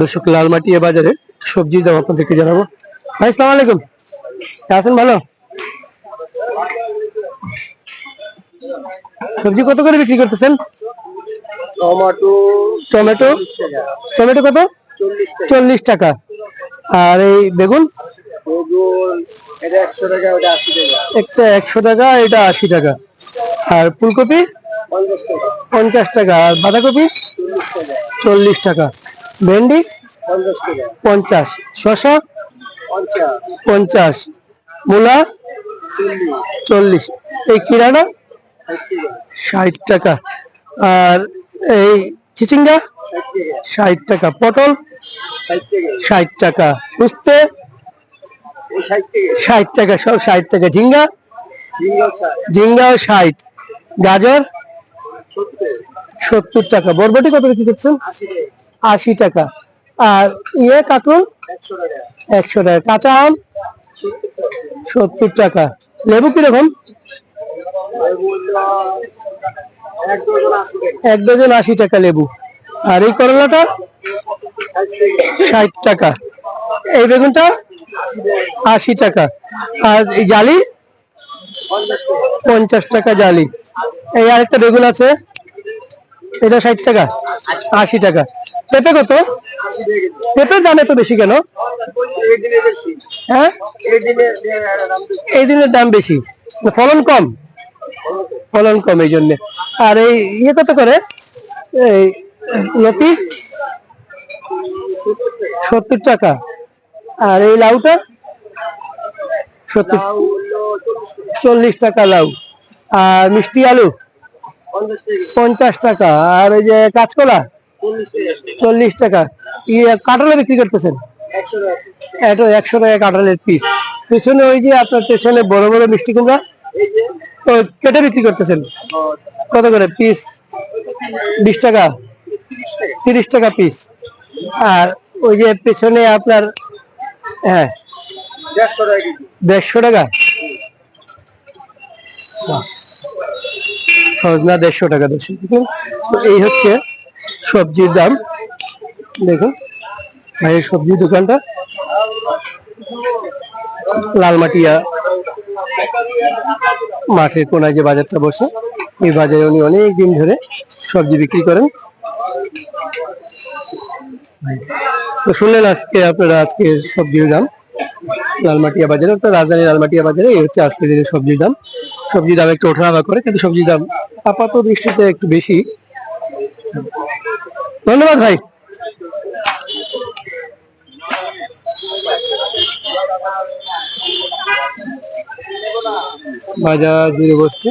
দর্শক লালমাটিয়া বাজারে সবজির দাম আপনাদেরকে জানাব। ভাই সালাম আলাইকুম। আছেন ভালো সবজি কত করে বিক্রি করতেছেন? Tomato tomato? টমেটো কত? চল্লিশ টাকা। আর এই বেগুন? একটা একশো টাকা এটা আশি টাকা। আর ফুলকপি? পঞ্চাশ টাকা। আর বাঁধাকপি? চল্লিশ টাকা। ভেন্ডি? পঞ্চাশ। শশা পঞ্চাশ। মূলা? চল্লিশ। এই কিরানা? ষাট টাকা। আর এই চিচিঙ্গা? ষাট টাকা। পটল? ষাট টাকা। উস্তে? ষাট টাকা। সব ষাট টাকা। ঝিঙ্গা? ঝিঙ্গাও ষাট। গাজর? সত্তর টাকা। বরবটি কত বিক্রি করছেন আশি টাকা। আর ইয়ে কাকুল একশো টাকা। কাঁচা আম? সত্তর টাকা। লেবু কীরকম? এক ডজন আশি টাকা। এক ডজন আশি টাকা লেবু। আর এই করলাটা? ষাট টাকা। এই বেগুনটা? আশি টাকা। আর এই জালি? পঞ্চাশ টাকা জালি। এই আরেকটা বেগুন আছে। এটা ষাট টাকা, আশি টাকা। পেঁপে কত। পেঁপের দাম এত বেশি কেন? হ্যাঁ? এই দিনের দাম বেশি। ফলন কম? ফলন কম এই জন্য। আর এই ইয়ে কত করে? এই লতি সত্তর টাকা। আর এই লাউটা? সত্তর, চল্লিশ টাকা লাউ। আর মিষ্টি আলু? পঞ্চাশ টাকা। আর ওই যে কাঁচকলা? চল্লিশ টাকা। ইয়ে কাঁঠালে বিক্রি করতেছেন? একশো টাকা। এটা একশো টাকা কাঁঠালের পিস পেছনে ওই যে আপনার পেছনে বড় বড় মিষ্টি কুমড়া? কেটে বিক্রি করতেছেন? কত করে পিস বিশ টাকা। তিরিশ টাকা পিস আর ওই যে পেছনে আপনার হ্যাঁ। দেড়শো টাকা সজনা দেড়শো টাকা দেড়শো দেখুন তো এই হচ্ছে সবজির দাম। দেখুন ভাইয়ের সবজির দোকানটা। লালমাটিয়া মাঠের কোনায় যে বাজারটা বসে, এই বাজারে উনি অনেক দিন ধরে সবজি বিক্রি করেন। তো শুনলেন আজকে আপনারা আজকে সবজির দাম। লালমাটিয়া বাজারে, অর্থাৎ রাজধানী লালমাটিয়া বাজারে এই হচ্ছে আজকের দিনের সবজির দাম। সবজির দাম একটু ওঠানামা করে, কিন্তু সবজির দাম আপাত দৃষ্টিতে একটু বেশি। ধন্যবাদ ভাই। বাজার জুড়ে বসছে।